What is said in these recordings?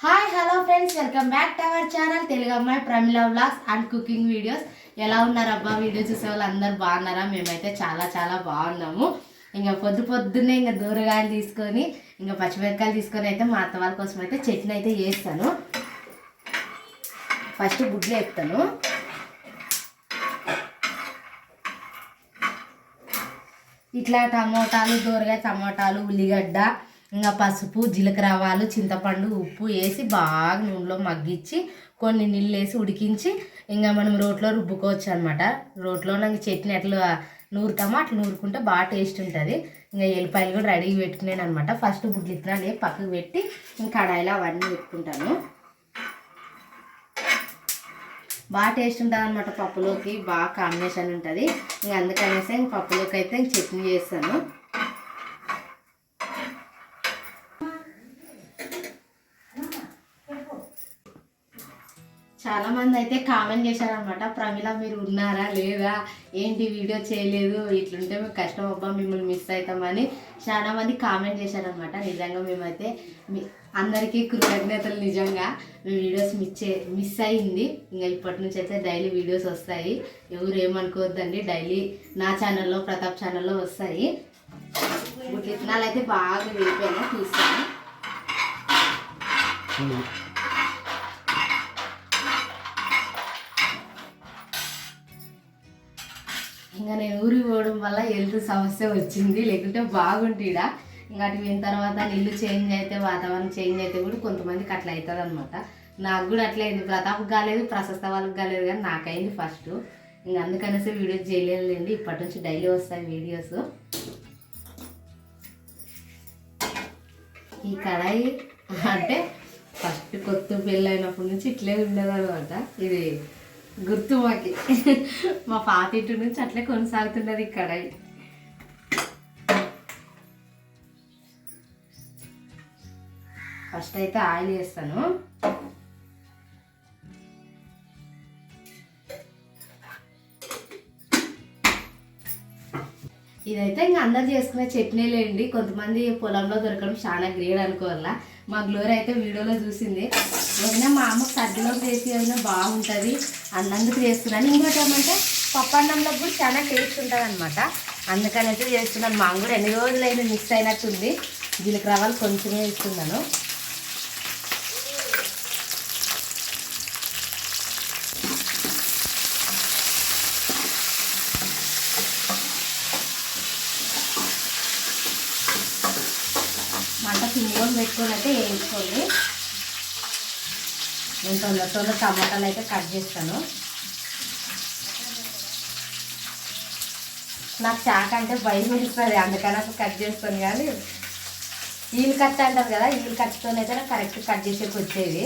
Hi hello friends welcome back to our channel Telugu అమ్మాయి Pramila vlogs and cooking videos ఎలా ఉన్నారు అబ్బా? Video చూసే వాళ్ళు అందరు బాగున్నారా? మేమైతే చాలా చాలా బాగున్నాము. ఇంకా పొద్దు పొద్దున్నే ఇంకా దూరగాయలు తీసుకొని ఇంకా పచ్చిమిరపకాయలు తీసుకొని అయితే మా అత్త వాళ్ళ కోసం అయితే చట్నీ అయితే చేస్తాను. ఫస్ట్ గుడ్లు వేస్తాను. ఇట్లా టమోటాలు దూరగాయ టమోటాలు ఉల్లిగడ్డ ఇంకా పసుపు జీలకర్ర ఆవాలు చింతపండు ఉప్పు వేసి బాగా నూనెలో మగ్గించి కొన్ని నీళ్ళు వేసి ఉడికించి ఇంకా మనం రోట్లో రుబ్బుకోవచ్చు అనమాట రోట్లో నాకు చట్నీ అట్లా నూరుతామో అట్లా నూరుకుంటే బాగా టేస్ట్ ఉంటుంది. ఇంకా ఎల్లిపాయలు కూడా రెడీ పెట్టుకున్నాను అనమాట ఫస్ట్ గుడ్లు ఇత్తనాలు పక్కకు పెట్టి ఇంకా కడాయిలో అవన్నీ పెట్టుకుంటాను. బాగా టేస్ట్ ఉంటుంది అనమాట పప్పులోకి బాగా కాంబినేషన్ ఉంటుంది. ఇంకా అందుకనేసి ఇంక పప్పులోకి అయితే ఇంక చట్నీ చేస్తాను. చాలా మంది అయితే కామెంట్ చేశారనమాట ప్రమిళ మీరు ఉన్నారా? లేదా? ఏంటి వీడియో చేయలేదు? ఇట్లుంటే మేము కష్టం అబ్బా మిమ్మల్ని మిస్ అవుతామని చాలా మంది కామెంట్ చేశారనమాట నిజంగా మేమైతే మీ అందరికీ కృతజ్ఞతలు నిజంగా. మీ వీడియోస్ మిచ్చే మిస్ అయింది. ఇంకా ఇప్పటి నుంచి అయితే డైలీ వీడియోస్ వస్తాయి. ఎవరు ఏమనుకోవద్దండి. డైలీ నా ఛానల్లో ప్రతాప్ ఛానల్లో వస్తాయి. ఇప్పుడు విత్తనాలు అయితే బాగా వేపాను తీస్తాను వల్ల హెల్త్ సమస్య వచ్చింది. లేకుంటే బాగుంటీడా ఇంకా అటు పోయిన తర్వాత ఇల్లు చేంజ్ అయితే వాతావరణం చేంజ్ అయితే కూడా కొంతమందికి అట్లా అవుతుంది అనమాట నాకు కూడా అట్లా అయింది. ప్రతాప్ కాలేదు ప్రశస్త వాళ్ళకి కాలేదు కానీ నాకైంది ఫస్ట్ ఇంకా అందుకనేసి వీడియోస్ చేయలేదండి ఇప్పటి నుంచి డైలీ వస్తాయి వీడియోస్. ఈ కడాయి అంటే ఫస్ట్ కొత్త పెళ్ళి అయినప్పటి నుంచి ఇట్లే ఉండదు అనమాట ఇది గుర్తు మాకి మా పాత ఇంటి నుంచి అట్లే కొనసాగుతున్నది ఇక్కడ ఫస్ట్ అయితే ఆయిల్ వేస్తాను. ఇదైతే ఇంకా అందరు చేసుకునే చట్నీలేండి కొంతమంది పొలంలో దొరకడం చాలా గ్రేడ్ అనుకోవాలా. మా గ్లోరీ అయితే వీడియోలో చూసింది. ఏమైనా మా అమ్మ సర్దిలో చేసి ఏమైనా బాగుంటుంది. అన్నందుకు చేస్తున్నాను. ఇంకోటి ఏమంటే పప్పు అన్నంలో కూడా చాలా టేస్ట్ ఉంటుంది అనమాట అందుకని అయితే చేస్తున్నాను. మా కూడా ఎన్ని రోజులైనా మిక్స్ అయినట్టుంది. దీనికి రవ్వలు కొంచెమే ఇస్తున్నాను మంట సిమ్లో పెట్టుకొని అయితే వేయించుకోండి. నేను తొందర తొందర టమాటాలు అయితే కట్ చేస్తాను. నాకు చాక అంటే భయం వేస్తుంది అందుకని నాకు కట్ చేస్తాను కానీ ఈలు కట్ అంటారు కదా ఈలు కట్తోనైతే అయితే నాకు కరెక్ట్ కట్ చేసేకి వచ్చేది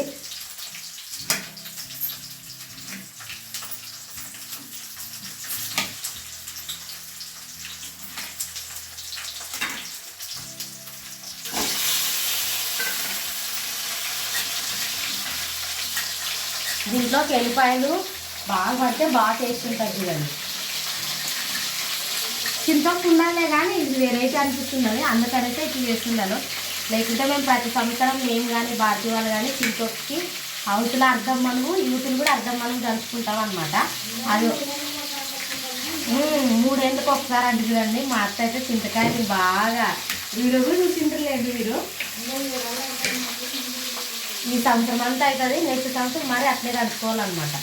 వెల్లిపాయలు బాగా పడితే బాగా టేస్ట్ ఉంటుంది చూడండి. చింతకు ఉండాలే కానీ ఇది వెరైటీ అనిపిస్తున్నది అందుకనైతే ఇట్లా చేస్తున్నాను. లేకుంటే మేము ప్రతి సంవత్సరం మేము కానీ భారతీయ వాళ్ళు కానీ చింతొక్కి అవతల అర్థం మనము యూతులు కూడా అర్థం మనం జరుపుకుంటాం అనమాట అది మూడేళ్ళకి ఒకసారి అంటే చూడండి. మా అత్త అయితే చింతకాయలు బాగా వీరు కూడా చూసింటారులేండి మీరు? ఈ సంవత్సరం అంతా అవుతుంది నెక్స్ట్ సంవత్సరం మరి అట్లే కలుపుకోవాలన్నమాట.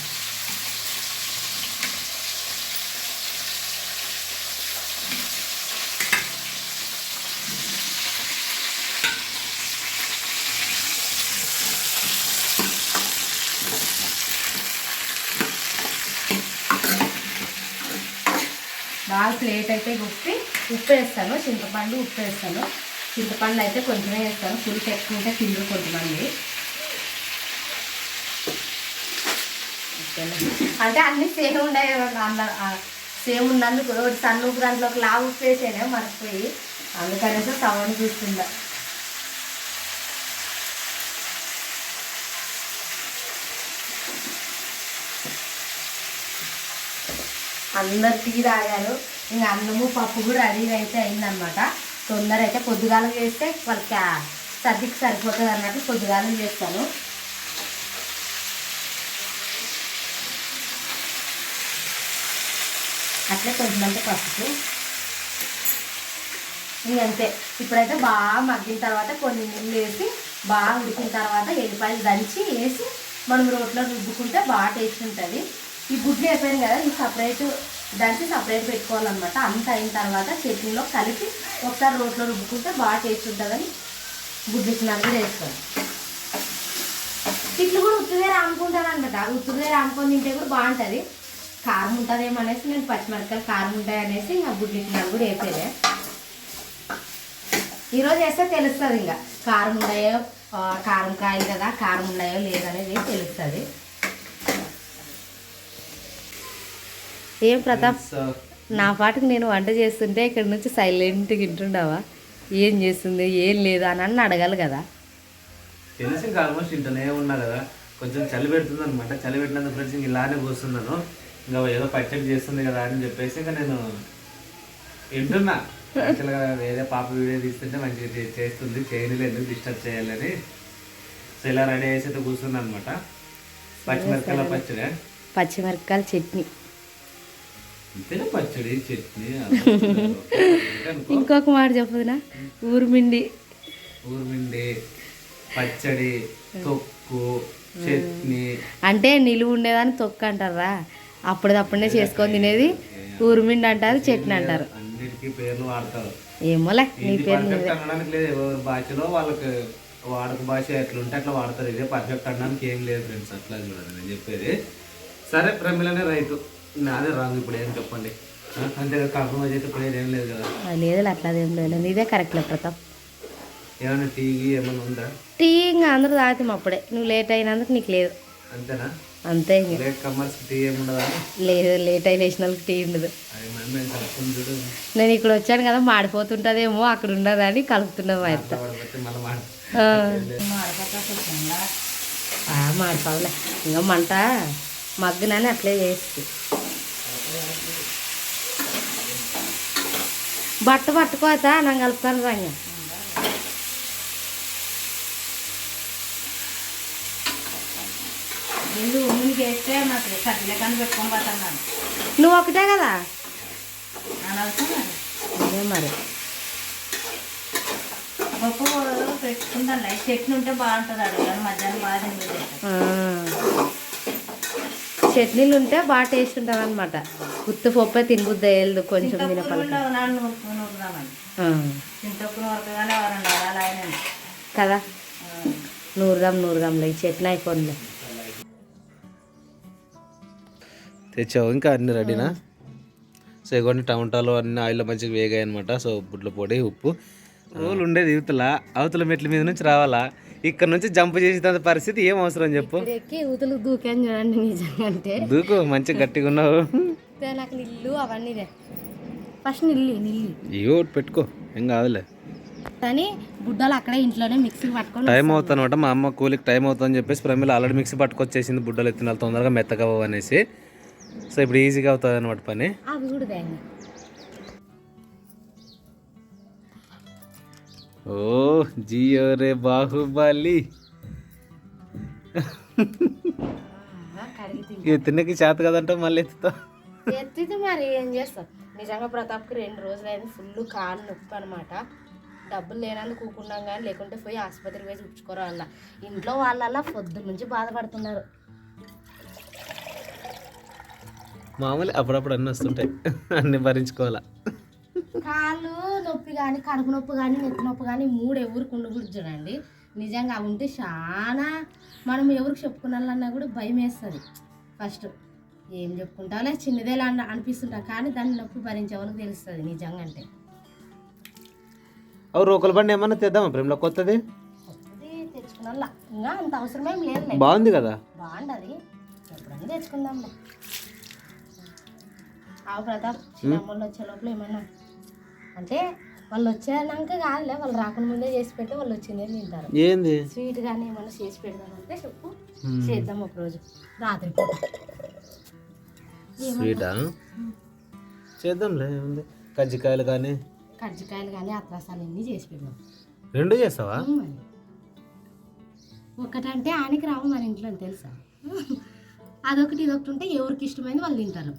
బాగా ప్లేట్ అయితే ఉప్పి ఉప్పు వేస్తాను చింతపండు ఉప్పు వేస్తాను. చింతపండు అయితే కొంచెమే వేస్తాను పులుసు ఎక్కువ ఉంటే తిండు కొంతమంది. అంటే అన్ని సేమ్ ఉండే సేమ్ ఉన్నందుకు ఒకటి సన్న దాంట్లో ఒక లావు ఉప్పు మర్చిపోయి అందుకనేసి సౌండ్ చూస్తుందా అందరు టీ తాగారు. ఇంకా అన్నము పప్పు కూడా రెడీ అయితే అయిందనమాట తొందర అయితే పొద్దుగాల చేస్తే వాళ్ళకి సర్దికి సరిపోతుంది అన్నట్టు కొద్దిగానే చేస్తాను. అట్లే కొంచెమంటే పసుపు. ఇంకంతే ఇప్పుడైతే బాగా మగ్గిన తర్వాత కొన్ని నీళ్ళు వేసి బాగా ఉడికిన తర్వాత ఎల్లిపాయలు దంచి వేసి మనం రోట్లో రుబ్బుకుంటే బాగా టేస్ట్ ఉంటుంది. ఈ గుడ్లు అయిపోయింది కదా ఈ సపరేట్ దంచి సపరేట్ పెట్టుకోవాలన్నమాట. అంత అయిన తర్వాత చట్నీలో కలిపి ఒకసారి రోట్లో రుబ్బుకుంటే బాగా టేస్ట్ ఉంటుందని గుడ్లు ఇచ్చినారు కూడా వేసుకోవాలి కూడా ఉత్తుదే రాముకుంటాను అనమాట ఉత్తుదే రాముకొని తింటే కూడా బాగుంటుంది. కారం ఉంటుందేమో అనేసి నేను పచ్చిమిరపకాయలు కారం ఉంటాయి అనేసి ఇంకా గుడ్లు ఇచ్చినారు కూడా వేసేదే ఈరోజు వేస్తే తెలుస్తుంది ఇంకా కారం ఉన్నాయో కారం కాయలు కదా కారం ఉన్నాయో లేదనేది తెలుస్తుంది. ఏం ప్రతాప్? నా పాటకు నేను వంట చేస్తుంటే ఇక్కడ నుంచి సైలెంట్గా వింటుండవా? ఏం చేస్తుంది ఏం లేదు అని నన్ను అడగాలి కదా. తెలిసి ఆల్మోస్ట్ ఇంటనే ఉన్నా కదా. కొంచెం చలి పెడుతుంది అనమాట చలి పెట్టినందుకు ఫ్రెండ్స్ ఇలానే కూర్చున్నాను. ఇంకా ఏదో పచ్చడి చేస్తుంది కదా అని చెప్పేసి ఇంకా నేను వింటున్నా. యాక్చువల్గా వేరే పాప వీడియో తీస్తుంటే మంచిగా చేస్తుంది. చేయలేదు డిస్టర్బ్ చేయాలని. సో ఇలా రెడీ చేసి అయితే కూర్చున్నా అనమాట పచ్చిమిరపకాయల పచ్చడి? పచ్చిమిరపకాయల చట్నీ. అంతేనా పచ్చడి చట్నీ ఇంకొక మాట చెప్పుదునా? ఊరుమిండి. ఊర్మిండి పచ్చడి తొక్కు చట్నీ. అంటే నిలువ ఉండేదాన్ని తొక్క అంటారా? అప్పటిదప్పుడే చేసుకొని తినేది ఊరుమిండి అంటారు చట్నీ అంటారు. ఏమోలే నీ పేరు భాషలో వాళ్ళకి వాడుక భాష ఎట్లుంటే అట్లా వాడతారు. ఇదే పర్ఫెక్ట్ అనడానికి ఏం లేదు ఫ్రెండ్స్ అట్లా చూడండి నేను చెప్పేది. సరే ప్రమిళనే రైతు. నాదే రాంగ్ ఇప్పుడు ఏం చెప్పండి? అంతే కదా కాంప్రమైజ్ అయితే ఇప్పుడు ఏం లేదు కదా. లేదు అట్లా ఏం లేదు. నీదే కరెక్ట్లే ప్రతాప్. ఏమైనా టీవీ ఏమైనా ఉందా? టీ ఇంకా అందరూ తాగుతాం అప్పుడే. నువ్వు లేట్ అయినందుకు నీకు లేదు. అంతేనా? అంతే లేదు లేట్ అయి లేచిన వాళ్ళకి టీ ఉండదు నేను ఇక్కడ వచ్చాను కదా మాడిపోతుంటుందేమో అక్కడ కలుపుతున్నాం మళ్ళీ మాట ఆ. ఆ, మాడిపోవలే. ఇంకా మంట మగ్గునని అట్లే చేసి బట్ట పట్టుకోతా నేను కలుపుతాను రంగ. ముందు కానీ పెట్టుకొని పోతున్నాను. నువ్వు ఒకటే కదా? అదే మరి. పప్పు పెట్టుకుంటాను. లైట్ చట్నీ ఉంటే బాగుంటుంది అడుగుతాను మధ్యాహ్నం బాగా. చట్నీలు ఉంటే బాగా టేస్ట్ ఉంటుంది అనమాట గుత్తు పప్పే తినబుద్ది వేయలేదు కొంచెం ఆయన కదా? నూరుదాం నూరుదాంలే. ఈ చట్నీ అయిపోయిందిలే. తెచ్చావు. ఇంకా అన్ని రెడీనా? సో ఇవన్నీ టమాటాలు అన్ని ఆయిల్లో మంచిగా వేగాయి అనమాట సో బుడ్ల పొడి ఉప్పు. రోలు ఉండేది యువతల అవతల మెట్ల మీద నుంచి రావాలా? ఇక్కడ నుంచి జంప్ చేసేంత పరిస్థితి ఏం అవసరం చెప్పు. దూకాను చూడండి నిజంగా అంటే. దూకు మంచిగా గట్టిగా ఉన్నావు. నాకు నిల్లు అవన్నీ ఫస్ట్ నిల్లి నిల్లి. ఇవో పెట్టుకో. ఏం కాదులే. కానీ బుడ్డలు అక్కడే ఇంట్లోనే మిక్సీ పట్టుకొని టైం అవుతుంది అనమాట మా అమ్మ కూలికి టైం అవుతుందని చెప్పేసి ప్రమిళ ఆల్రెడీ మిక్సీ పట్టుకొచ్చేసింది బుడ్డలు ఎత్తినాలు తొందరగా మెత్తగా అనేసి. సో ఇప్పుడు ఈజీగా అవుతుంది అనమాట పని. ఓ జియో రే బాహుబలి. ఎత్తినకి చేత కదంటే మళ్ళీ ఎత్తుతా. ఎత్తితే మరి ఏం చేస్తాం? నిజంగా ప్రతాప్కి రెండు రోజులు అయింది ఫుల్ కాలు నొప్పి అనమాట డబ్బులు లేనందుకు కూకున్నాం కానీ లేకుంటే పోయి ఆసుపత్రికి పోయి చూపించుకోవాల ఇంట్లో వాళ్ళ పొద్దున్న నుంచి బాధపడుతున్నారు. మామూలు అప్పుడప్పుడు అన్నీ వస్తుంటాయి. అన్నీ భరించుకోవాలా? కాళ్ళు నొప్పి కానీ కడుపు నొప్పి కానీ నెత్తి నొప్పి కానీ మూడు ఎవరికి ఉండకూడదు చూడండి నిజంగా అవి ఉంటే చాలా మనం ఎవరికి చెప్పుకున్నాలన్నా కూడా భయం వేస్తుంది. ఫస్ట్ ఏం చెప్పుకుంటావులే? చిన్నదేలా అన్న అనిపిస్తుంటా కానీ దాన్ని నొప్పి భరించేవాళ్ళకి తెలుస్తుంది నిజంగా అంటే. అవు రోకల బండి ఏమన్నా తెద్దామా ప్రేమలో? కొత్తది? తెచ్చుకున్నా ఇంకా అంత అవసరమేం లేదు బాగుంది కదా? బాగుండదు ఎప్పుడన్నా తెచ్చుకుందాంలే. ఆవు ప్రతాప్ చిన్నమ్మలు వచ్చే లోపల ఏమన్నా అంటే వాళ్ళు వచ్చాక కాదులే వాళ్ళు రాకుండా ముందే చేసి పెడితే వాళ్ళు వచ్చిందే తింటారు. ఏంది? స్వీట్ కానీ ఏమన్నా చేసి పెడదామంటే చెప్పు చేద్దాం ఒక రోజు రాత్రి స్వీటా? చేద్దాంలే ఏముంది కజ్జికాయలు కానీ కజ్జికాయలు కానీ అత్రాసాలు అన్నీ చేసి పెడదాం. రెండు చేస్తావా. ఒకటంటే ఆనికి రావు మన ఇంట్లో తెలుసా? అదొకటి ఇదొకటి ఉంటే ఎవరికి ఇష్టమైంది వాళ్ళు తింటారు.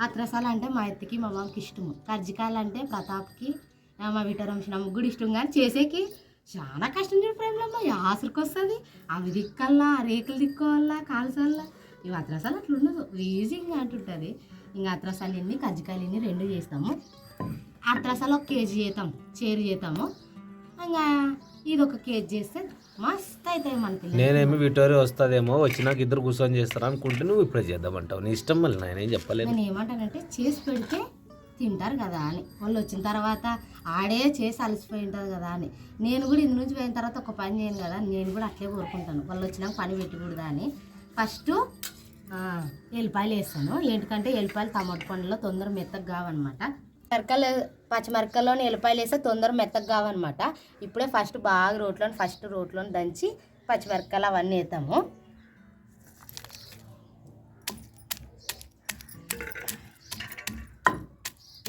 అత్రసాలు అంటే మా ఎత్తికి మా మామకి ఇష్టము. కజ్జికాయలు అంటే ప్రతాప్కి మా మా విటరంశ ముగ్గురు ఇష్టం కానీ చేసేకి చాలా కష్టం చూడు ప్రేమలమ్మ. ఆసరికి వస్తుంది. అవి దిక్కల్లా రేకులు దిక్కోవాలా కాల్సల్లా. ఇవి అత్రసాలు అట్లా ఉండదు ఈజీగా అంటుంటుంది. ఇంకా అత్రసాలు ఎన్ని కజ్జికాయలు ఎన్ని రెండు చేస్తాము. అత్రసాలు ఒక కేజీ చేస్తాం చేరు చేస్తాము ఇంకా ఇది ఒక కేజీ చేస్తే మస్తు అవుతాయి మన పిల్లలు నేనేమి విటోరియా వస్తుందేమో వచ్చినాక ఇద్దరు కూర్చొని చేస్తారు అనుకుంటే నువ్వు ఇప్పుడే చేద్దామంటావు నీ ఇష్టం మళ్ళీ నేనేం చెప్పలేదు నేను ఏమంటానంటే చేసి పెడితే తింటారు కదా అని. వాళ్ళు వచ్చిన తర్వాత ఆడే చేసి అలసిపోయి ఉంటుంది కదా అని. నేను కూడా ఇందు నుంచి పోయిన తర్వాత ఒక పని చేయను కదా నేను కూడా అట్లే కోరుకుంటాను. వాళ్ళు వచ్చినాక పని పెట్టకూడదా అని. ఫస్ట్ ఎల్లిపాయలు వేస్తాను. ఏంటికంటే ఎల్లిపాయలు టమాటో పండులో తొందర మెత్తగా కావన్నమాట. మరకలు పచ్చిమిరకల్లో ఎల్లిపాయలు వేస్తే తొందర మెత్తగా కావన్నమాట. ఇప్పుడే ఫస్ట్ బాగా రోట్లోని ఫస్ట్ రోట్లోని దంచి పచ్చిమిరకాయలు అవన్నీ వేస్తాము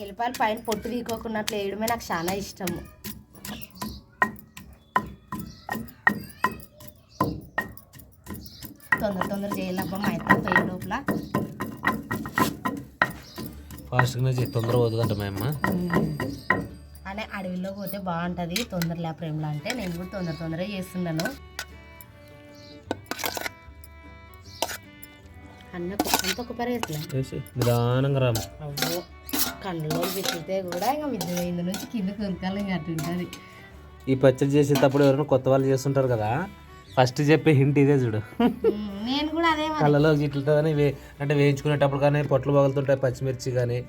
ఎల్లిపాయలు పైన పొట్టు తీకోకున్నట్లు వేయడమే నాకు చాలా ఇష్టము. తొందర తొందర చేయాలబ్బా మా ఇద్దరు పోయే లోపల. ఫాస్ట్గానే తొందర పోతుందంట మా అమ్మ. అనే అడవిలో పోతే బాగుంటుంది తొందరలే ప్రేమలో అంటే నేను కూడా తొందర తొందరగా చేస్తున్నాను అన్న అంత ఒక నిదానంగా రాము. అవ్వో కళ్ళలో పెట్టితే కూడా ఇంకా మిద్ది ఇందు నుంచి కింద కొనుక్కాలి ఇంకా అటు ఉంటుంది. ఈ పచ్చడి చేసేటప్పుడు ఎవరైనా కొత్త వాళ్ళు చేస్తుంటారు కదా ఫస్ట్ చెప్పే హింట్ ఇదే చూడు. నేను కూడా అదే. కళ్ళలో గిట్లతో కానీ వే అంటే వేయించుకునేటప్పుడు కానీ పొట్లు పగులుతుంటాయి పచ్చిమిర్చి కానీ.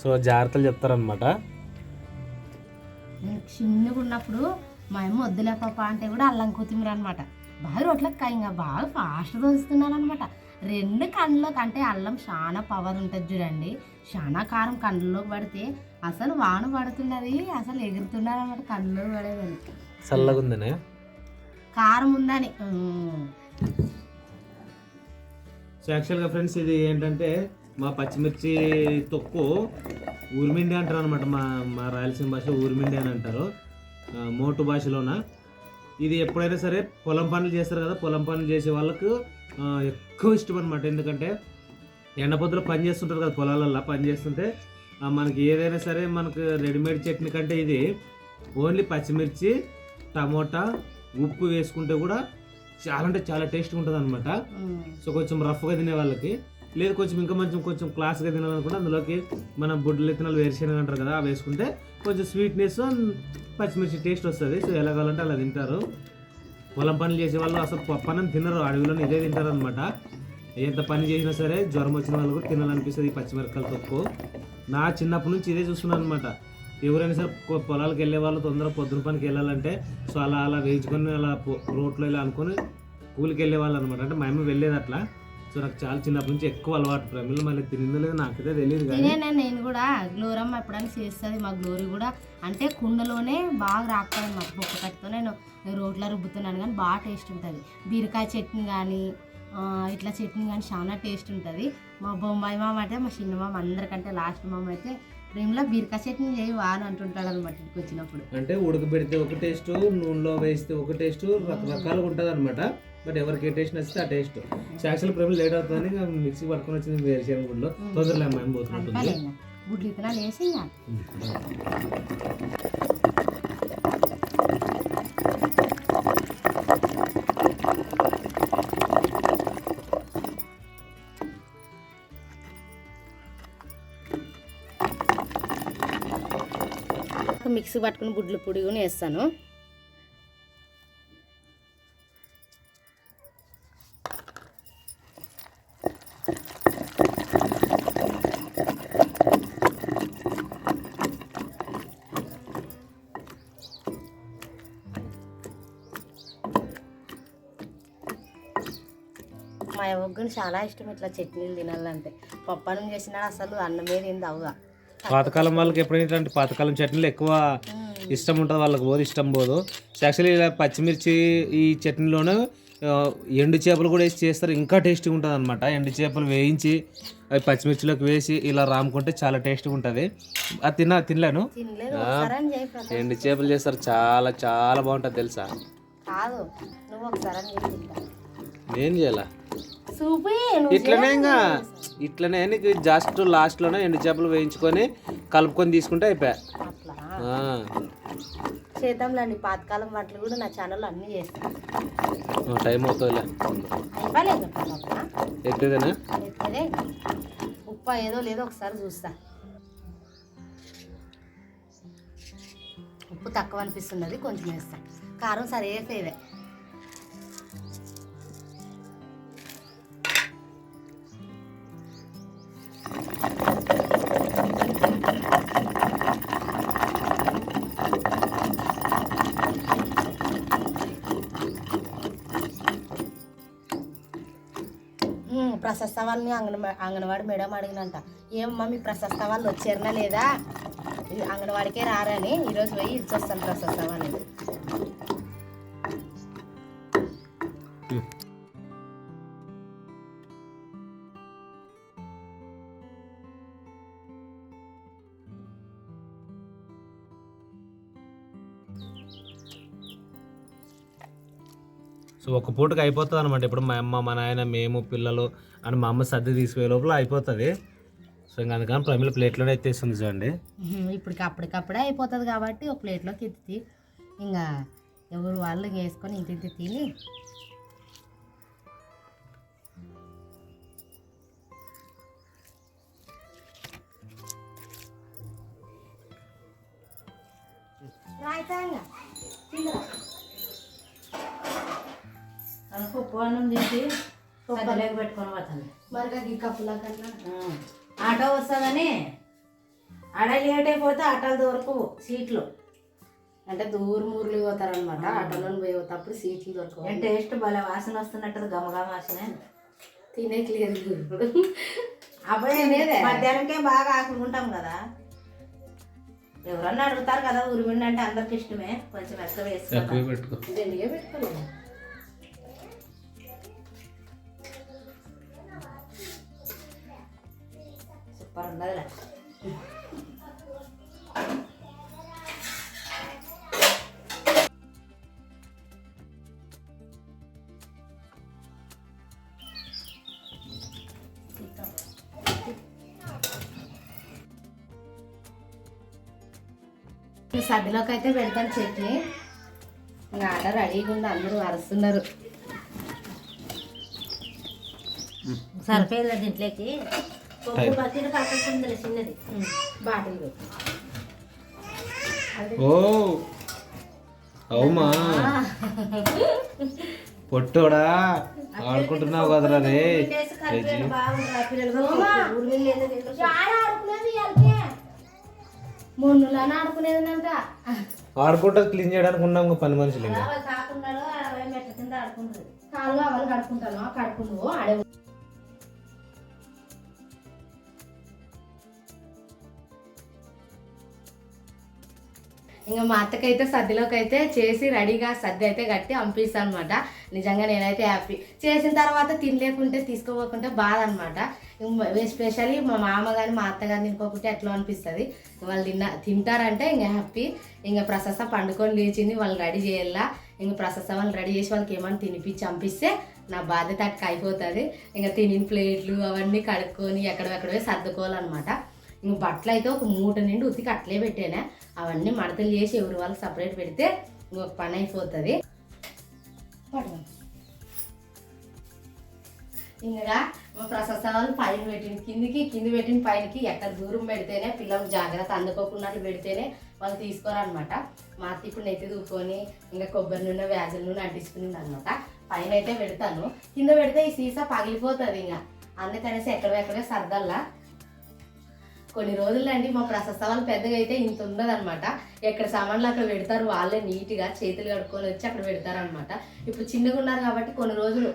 సో జాగ్రత్తలు చెప్తారనమాట నేను చిన్నగా ఉన్నప్పుడు మా అమ్మ వద్దులే పాప అంటే కూడా అల్లం కొత్తిమీర అనమాట బాగా రొట్లకి ఇంకా బాగా ఫాస్ట్ దోస్తున్నాను అనమాట రెండు కళ్ళలోకి అంటే అల్లం చాలా పవర్ ఉంటుంది చూడండి. చాలా కారం కళ్ళలోకి పడితే అసలు వాన పడుతున్నది అసలు ఎగురుతున్నారు అనమాట కళ్ళలోకి పడేదని చల్లగా ఉందనే కారం ఉందని. సో యాక్చువల్గా ఫ్రెండ్స్ ఇది ఏంటంటే మా పచ్చిమిర్చి తొక్కు ఊర్మిండి అంటారు అనమాట మా మా రాయలసీమ భాష ఊర్మిండి అని అంటారు. మోటు భాషలోన. ఇది ఎప్పుడైనా సరే పొలం పనులు చేస్తారు కదా పొలం పనులు చేసే వాళ్ళకు ఎక్కువ ఇష్టం అనమాట ఎందుకంటే ఎండపొద్దులో పని చేస్తుంటారు కదా పొలాలల్లో పని చేస్తుంటే మనకి ఏదైనా సరే మనకు రెడీమేడ్ చట్నీ కంటే ఇది ఓన్లీ పచ్చిమిర్చి టమోటా ఉప్పు వేసుకుంటే కూడా చాలా అంటే చాలా టేస్ట్గా ఉంటుంది అనమాట. సో కొంచెం రఫ్గా తినే వాళ్ళకి. లేదు కొంచెం ఇంకా కొంచెం కొంచెం క్లాస్గా తినాలనుకుంటే అందులోకి మనం బుడ్డలు విత్తనాలు వేరుశనగ అంటారు కదా అవి వేసుకుంటే కొంచెం స్వీట్నెస్ పచ్చిమిర్చి టేస్ట్ వస్తుంది. సో ఎలా కావాలంటే అలా తింటారు. పొలం పనులు చేసే వాళ్ళు అసలు పప్పనం తినరు. అడవిలో ఇదే తింటారు అనమాట ఎంత పని చేసినా సరే జ్వరం వచ్చిన వాళ్ళు కూడా తినాలనిపిస్తుంది ఈ పచ్చిమిరపకాయలు తక్కువ. నా చిన్నప్పటి నుంచి ఇదే చూస్తున్నాను అనమాట ఎవరైనా సరే పొ- పొలాలకు వెళ్ళే వాళ్ళు తొందరగా పొద్దున పనికి వెళ్ళాలంటే సో అలా అలా వేయించుకొని అలా రోడ్లో ఇలా అనుకొని కూలికి వెళ్ళే వాళ్ళు అనమాట అంటే మా అమ్మ వెళ్ళేది అట్లా. సో నాకు చాలా చిన్నప్పటి నుంచి ఎక్కువ అలవాటు. ప్రమిళ్ళు మళ్ళీ తినిందో లేదో నాకైతే తెలియదు కానీ నేను కూడా? గ్లోరమ్మ ఎప్పుడైనా చేస్తుంది మా గ్లోరీ కూడా. అంటే కుండలోనే బాగా రాకపోయింది మాకు బొక్క కట్టుతో నేను రోట్లో రుబ్బుతున్నాను కానీ బాగా టేస్ట్ ఉంటుంది. బీరకాయ చట్నీ కానీ ఇట్లా చట్నీ కానీ చాలా టేస్ట్ ఉంటుంది. మా బొంబాయి మామ అంటే మా చిన్న మామ అందరికంటే లాస్ట్ మామ అయితే ప్రేమలో బీరకాయ చట్నీ చేయి వా అని అంటుంటాడు అనమాట ఇంటికి వచ్చినప్పుడు. అంటే ఉడకబెడితే ఒక టేస్ట్ నూనెలో వేస్తే ఒక టేస్ట్ రకరకాలుగా ఉంటుంది అనమాట బట్ ఎవరికి ఏ టేస్ట్ నచ్చితే ఆ టేస్ట్ యాక్చువల్ ప్రేమ లేట్ అవుతుందని మిక్సీ పట్టుకొని వచ్చింది వేరుశనగ గుడ్లో. తొందరలో అమ్మాయి ఇంకా గుడ్లు ఇత్తనాలు వేసి మిక్సీ పట్టుకుని గుడ్లు పొడి కూడా వేస్తాను. మా ఒగ్గుని చాలా ఇష్టం ఇట్లా చట్నీలు తినాలంటే. పప్పనం చేసినాడు అసలు అన్నమే తింది అవుగా పాతకాలం వాళ్ళకి ఎప్పుడైనా ఇట్లాంటి పాతకాలం చట్నీలు ఎక్కువ ఇష్టం ఉంటుంది వాళ్ళకి పోదు ఇష్టం పోదు యాక్చువల్లీ ఇలా పచ్చిమిర్చి ఈ చట్నీలోనే ఎండు చేపలు కూడా వేసి చేస్తారు. ఇంకా టేస్టీగా ఉంటుంది అనమాట ఎండు చేపలు వేయించి అవి పచ్చిమిర్చిలోకి వేసి ఇలా రాముకుంటే చాలా టేస్టీగా ఉంటుంది. అది తిన్నా తినలేను. ఎండు చేపలు చేస్తారు. చాలా చాలా బాగుంటుంది తెలుసా. నేను చేయాలా? ఇట్లనే. ఇంకా ఇట్లనే నీకు జస్ట్ లాస్ట్లోనే ఎండు చేపలు వేయించుకొని కలుపుకొని తీసుకుంటే అయిపోయా. ఆ. చేద్దాంలేండి పాతకాలం వంటలు కూడా నా ఛానల్లో అన్నీ చేస్తాను టైం అవుతుందిలే. ఎత్తేదేనా ఉప్పు ఏదో లేదో ఒకసారి చూస్తా. ఉప్పు తక్కువ అనిపిస్తున్నది కొంచెం వేస్తా. కారం సరే వేసేదే వాళ్ళని అంగన అంగన్వాడి మేడం అడిగినంట ఏమమ్మా మీ ప్రశస్త వాళ్ళు వచ్చారనా లేదా? అంగన్వాడికే రారని ఈరోజు పోయి ఇచ్చొస్తాను ప్రశస్త వాళ్ళని. సో ఒక పూటకి అయిపోతుంది అనమాట ఇప్పుడు మా అమ్మ మా నాయన మేము పిల్లలు అని మా అమ్మ సర్ది తీసుకునే లోపల అయిపోతుంది. సో ఇంకా అందుకని ప్రమిల ప్లేట్లోనే ఎత్తేస్తుంది చూడండి. ఇప్పటికి అప్పటికప్పుడే అయిపోతుంది కాబట్టి ఒక ప్లేట్లోకి ఎత్తి ఇంకా ఎవరు వాళ్ళు వేసుకొని ఇంత ఇంత తిని పెట్టుకొని పోతాను. మరిగా ఈ కప్పుల కన్నా ఆటో వస్తుందని ఆడ లేట్ అయిపోతే ఆటోలు దొరకవు సీట్లు. అంటే దూరం ఊర్లు పోతారనమాట ఆటోలో పోయేటప్పుడు సీట్లు దొరకవు. టేస్ట్ భలే వాసన వస్తున్నట్టు గమగమ వాసన. తినేకి లేదు ఇప్పుడు. అప్పుడే తినేదే. మధ్యాహ్నంకే బాగా ఆకుకుంటాం కదా. ఎవరన్నా అడుగుతారు కదా ఉరిమిండి అంటే అందరికి ఇష్టమే. కొంచెం ఎక్కువ ఎక్కువ సూపర్ ఉండదులే అయితే పెడతాను చట్నీ ఇంకా ఆడ రెడీగా ఉంది అందరూ అరుస్తున్నారు. సరిపోయింది దీంట్లోకి? ఓ. అవుమా? పొట్టోడా? ఆడుకుంటున్నావు కదరా రే. ఆడుకుంటా క్లీన్ చేయడానికి ఉన్నాం పని మనుషులు ఇంకా ఇంకా మా అత్తకైతే సర్దిలోకి అయితే చేసి రెడీగా సర్ది అయితే కట్టి పంపిస్తాను అనమాట నిజంగా నేనైతే హ్యాపీ. చేసిన తర్వాత తినలేకుంటే తీసుకోపోకుంటే బాధ అనమాట ఎస్పెషల్లీ మా మామ కానీ మా అత్త కానీ తినుకోకుంటే ఎట్లా అనిపిస్తుంది? వాళ్ళు తిన్న తింటారంటే ఇంకా హ్యాపీ. ఇంకా ప్రశస్త పండుకొని లేచింది వాళ్ళు రెడీ చేయాలా? ఇంకా ప్రశస్త వాళ్ళు రెడీ చేసి వాళ్ళకి ఏమైనా తినిపించి పంపిస్తే నా బాధ్యత అక్క అయిపోతుంది. ఇంకా తినిన ప్లేట్లు అవన్నీ కడుక్కొని ఎక్కడెక్కడవే సర్దుకోవాలన్నమాట. ఇంక బట్టలు అయితే ఒక మూట నిండి ఉతికి అట్లే పెట్టానే? అవన్నీ మడతలు చేసి ఎవరి వాళ్ళకి సపరేట్ పెడితే ఇంకొక పని అయిపోతుంది. ఇంకా మా ప్రసాదాలు పైన పెట్టిన కిందికి కింది పెట్టిన పైనకి ఎక్కడ దూరం పెడితేనే పిల్లలు జాగ్రత్త అందుకోకున్నట్లు పెడితేనే వాళ్ళు తీసుకోరనమాట మా అత్త ఇప్పుడు నెత్తి దూకొని ఇంకా కొబ్బరి నూనె వ్యాజల నూనె అంటించుకునింది అనమాట పైన అయితే పెడతాను. కింద పెడితే ఈ సీసా పగిలిపోతుంది ఇంకా. అందుకనేసి ఎక్కడ ఎక్కడే సర్దల్లా. కొన్ని రోజులండి మా ప్రశస్త వాళ్ళు పెద్దగా అయితే ఇంత ఉండదనమాట ఎక్కడ సామాన్లు అక్కడ పెడతారు వాళ్ళే నీట్గా చేతులు కడుక్కొని వచ్చి అక్కడ పెడతారనమాట ఇప్పుడు చిన్నగా ఉన్నారు కాబట్టి కొన్ని రోజులు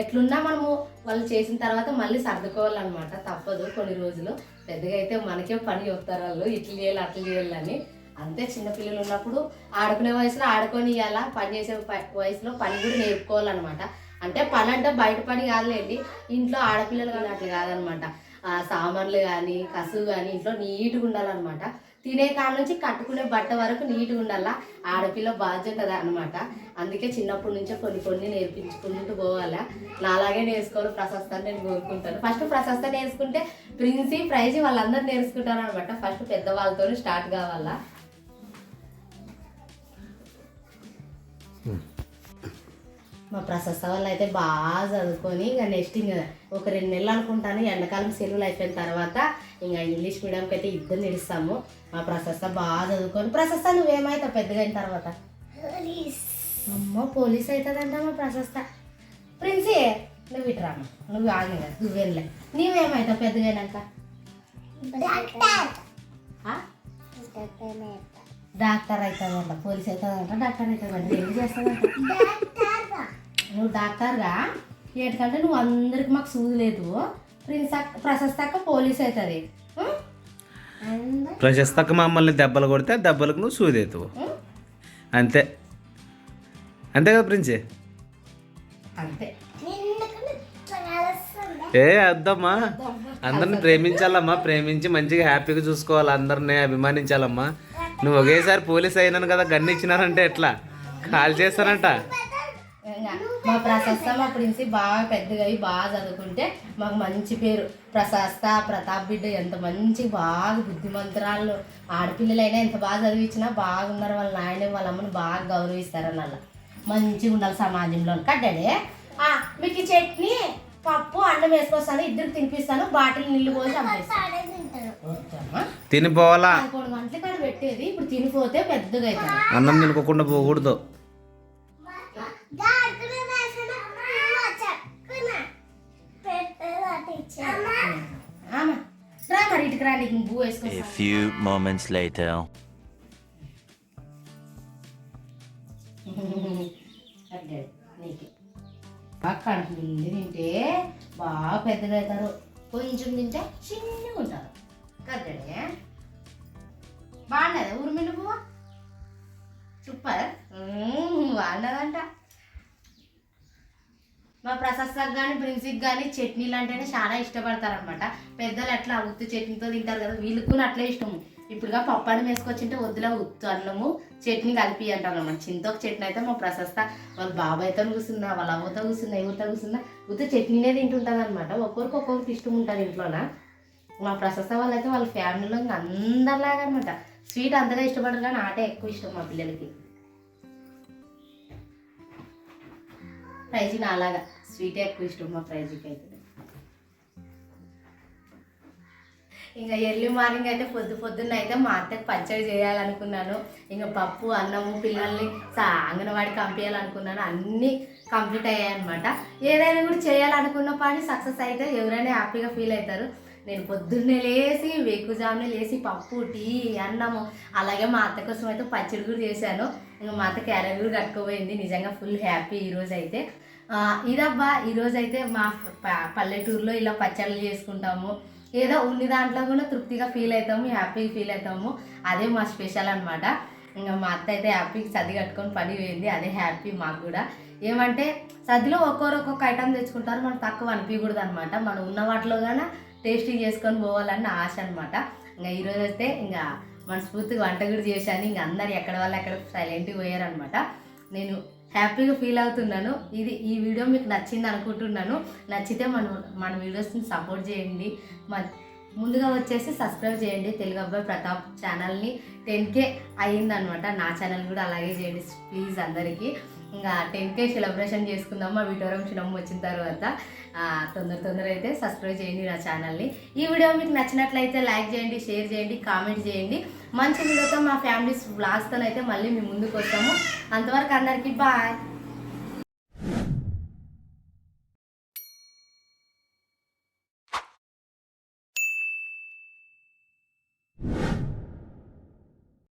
ఎట్లున్నా మనము వాళ్ళు చేసిన తర్వాత మళ్ళీ సర్దుకోవాలన్నమాట. తప్పదు కొన్ని రోజులు. పెద్దగా అయితే మనకే పని చెప్తారు వాళ్ళు ఇట్లు చేయాలి అట్లా చేయాలని అంతే చిన్నపిల్లలు ఉన్నప్పుడు ఆడుకునే వయసులో ఆడుకొని ఇవ్వాల పని చేసే వయసులో పని కూడా నేర్పుకోవాలన్నమాట. అంటే పని అంటే బయట పని కాదులేండి ఇంట్లో ఆడపిల్లలు కానీ అట్లా కాదనమాట సామాన్లు కానీ కసువు కానీ ఇంట్లో నీట్గా ఉండాలన్నమాట. తినే కాడ నుంచి కట్టుకునే బట్ట వరకు నీట్గా ఉండాలా. ఆడపిల్ల బాధ్యత అనమాట అందుకే చిన్నప్పటి నుంచే కొన్ని కొన్ని నేర్పించుకుంటూ పోవాలా. నాలాగే నేర్చుకోవాలి ప్రశస్తాన్ని నేను కోరుకుంటాను. ఫస్ట్ ప్రశస్త నేర్చుకుంటే ప్రిన్సీ ప్రైజ్ వాళ్ళందరూ నేర్చుకుంటారు అనమాట ఫస్ట్ పెద్దవాళ్ళతో స్టార్ట్ కావాలా? మా ప్రశస్త వాళ్ళు అయితే బాగా చదువుకొని ఇంకా నెక్స్ట్ ఇంకా ఒక రెండు నెలలు అనుకుంటాను. ఎండాకాలం సెలవులు అయిపోయిన తర్వాత ఇంకా ఇంగ్లీష్ మీడియంకి అయితే ఇద్దరు నిలుస్తాము. మా ప్రశస్త బాగా చదువుకొని ప్రశస్త నువ్వేమైతావు పెద్దగా అయిన తర్వాత? అమ్మ పోలీస్ అవుతుందంట మా ప్రశస్త. ప్రిన్సీ నువ్వు ఇటురామ్మ నువ్వు ఆగి నువ్వు వెళ్ళే నీవేమైతావు పెద్దగా అయినాక? డాక్టర్. అవుతుందంట పోలీస్ అవుతుందంట డాక్టర్ అవుతుందంట ఏం చేస్తాదంట? నువ్వు డాక్టర్గా ఏంటంటే నువ్వు అందరికి మాకు సూదులేదు ప్రిన్స్ అక్క ప్రశస్త అక్క పోలీస్ అవుతుంది. ప్రశస్తక మమ్మల్ని దెబ్బలు కొడితే దెబ్బలకు నువ్వు సూదేతువు అంతే. అంతే కదా ప్రిన్సే? అంతే. ఏ అద్దమ్మా. అందరిని ప్రేమించాలమ్మా. ప్రేమించి మంచిగా హ్యాపీగా చూసుకోవాలి. అందరిని అభిమానించాలమ్మా. నువ్వు ఒకేసారి పోలీస్ అయినాను కదా గన్ను ఇచ్చినారంటే ఎట్లా? కాల్ చేస్తానంట మా ప్రశస్త మా ప్రిన్సి బాగా పెద్దగా అయ్యి బాగా చదువుకుంటే మాకు మంచి పేరు. ప్రశస్త ప్రతాప్ బిడ్డ ఎంత మంచి బాగా బుద్ధిమంతురాళ్ళు. ఆడపిల్లలైనా ఎంత బాగా చదివించినా బాగున్నారు వాళ్ళ నాయన వాళ్ళ అమ్మని బాగా గౌరవిస్తారని అలా మంచిగా ఉండాలి సమాజంలో. ఆ, మీకు చట్నీ పప్పు అన్నం వేసుకొస్తాను ఇద్దరికి తినిపిస్తాను బాటిల్ నీళ్ళు పోసి. తినిపోవాలా? పదకొండు గంటలకి అక్కడ పెట్టేది. ఇప్పుడు తినిపోతే పెద్దగా అవుతుంది. అన్నం తినకోకుండా పోకూడదు. రా మరి ఇటుకు రా నీకు బూ A వేసుకొస్తాను few moments later. అడ్డాడు నీకు బాగా కడుపు నిండి తింటే బాగా పెద్దగా అవుతారు. కొంచెం తింటే చిన్నగా ఉంటారు. కద్దడే బాగున్నదా? ఊరిమిన పువ్వ సూపర్. బాగున్నదంట. మా ప్రశస్తకు కానీ ప్రిన్సిక్ కానీ చట్నీలు అంటేనే చాలా ఇష్టపడతారనమాట పెద్దలు ఎట్లా ఉత్తి చట్నీతో తింటారు కదా వీళ్ళకి కూడా అట్లే ఇష్టము. ఇప్పుడుగా పప్పు అన్నం వేసుకొచ్చింటే వద్దులా ఉత్తు అన్నము చట్నీ కలిపి అంటారు అనమాట చింతొక చట్నీ అయితే మా ప్రశస్త వాళ్ళ బాబాయ్తో కూర్చున్నా వాళ్ళ అవ్వతో కూర్చున్నా ఎవరితో కూర్చున్నా ఉత్తు చట్నీనే తింటుంటుంది అనమాట ఒక్కొక్కరికి ఒక్కొక్కరికి ఇష్టం ఉంటుంది ఇంట్లోన? మా ప్రశస్త వాళ్ళైతే వాళ్ళ ఫ్యామిలీలో అందరిలాగా అనమాట స్వీట్ అందరూ ఇష్టపడరు కానీ ఆటే ఎక్కువ ఇష్టం మా పిల్లలకి. ప్రైజీ అలాగా స్వీటే ఎక్కువ ఇష్టం మా ప్రైజీకి అయితే. ఇంకా ఎర్లీ మార్నింగ్ అయితే పొద్దు పొద్దున్న అయితే మా అత్తకి పచ్చడి చేయాలనుకున్నాను. ఇంకా పప్పు అన్నము పిల్లల్ని సా అంగన్వాడికి పంపించాలనుకున్నాను అన్నీ కంప్లీట్ అయ్యాయి అనమాట ఏదైనా కూడా చేయాలనుకున్న పని సక్సెస్ అయితే ఎవరైనా హ్యాపీగా ఫీల్ అవుతారు. నేను పొద్దున్నే లేచి వేకుజామునే లేచి పప్పు టీ అన్నము అలాగే మా అత్త కోసం అయితే పచ్చడి కూడా చేశాను. ఇంకా మా అత్త క్యారెట్ కూడా కట్టుకోపోయింది. నిజంగా ఫుల్ హ్యాపీ ఈరోజు అయితే. ఇదబ్బా ఈరోజైతే మా పల్లెటూరులో ఇలా పచ్చళ్ళు చేసుకుంటాము. ఏదో ఉన్ని దాంట్లో కూడా తృప్తిగా ఫీల్ అవుతాము హ్యాపీగా ఫీల్ అవుతాము అదే మా స్పెషల్ అనమాట ఇంకా మా అత్త అయితే హ్యాపీగా సర్ది కట్టుకొని పని పోయింది అదే హ్యాపీ మాకు కూడా. ఏమంటే సర్దిలో ఒక్కొరు ఒక్కొక్క ఐటమ్ తెచ్చుకుంటారు మనం తక్కువ అనిపించకూడదు అనమాట మనం ఉన్న వాటిలో కానీ టేస్టీ చేసుకొని పోవాలని ఆశ అనమాట ఇంకా ఈరోజు అయితే ఇంకా మనస్ఫూర్తిగా వంట కూడా చేశాను. ఇంకా అందరు ఎక్కడ వాళ్ళు ఎక్కడ సైలెంట్గా పోయారనమాట నేను హ్యాపీగా ఫీల్ అవుతున్నాను. ఇది ఈ వీడియో మీకు నచ్చింది అనుకుంటున్నాను. నచ్చితే మన మన వీడియోస్ని సపోర్ట్ చేయండి. మ ముందుగా వచ్చేసి సబ్స్క్రైబ్ చేయండి. తెలుగు అబ్బాయి ప్రతాప్ ఛానల్ని టెన్ కే అయిందనమాట నా ఛానల్ కూడా అలాగే చేయండి ప్లీజ్ అందరికీ. ఇంకా టెన్ కే సెలబ్రేషన్ చేసుకుందాం మా విటోరం చిన్నమ్మ వచ్చిన తర్వాత తొందర తొందర అయితే సబ్స్క్రైబ్ చేయండి నా ఛానల్ని ఈ వీడియో మీకు నచ్చినట్లయితే లైక్ చేయండి షేర్ చేయండి కామెంట్ చేయండి. మంచి వీడియోతో మా ఫ్యామిలీస్ బ్లాగ్స్తో అయితే మళ్ళీ మీ ముందుకు వస్తాము. అంతవరకు అందరికీ బాయ్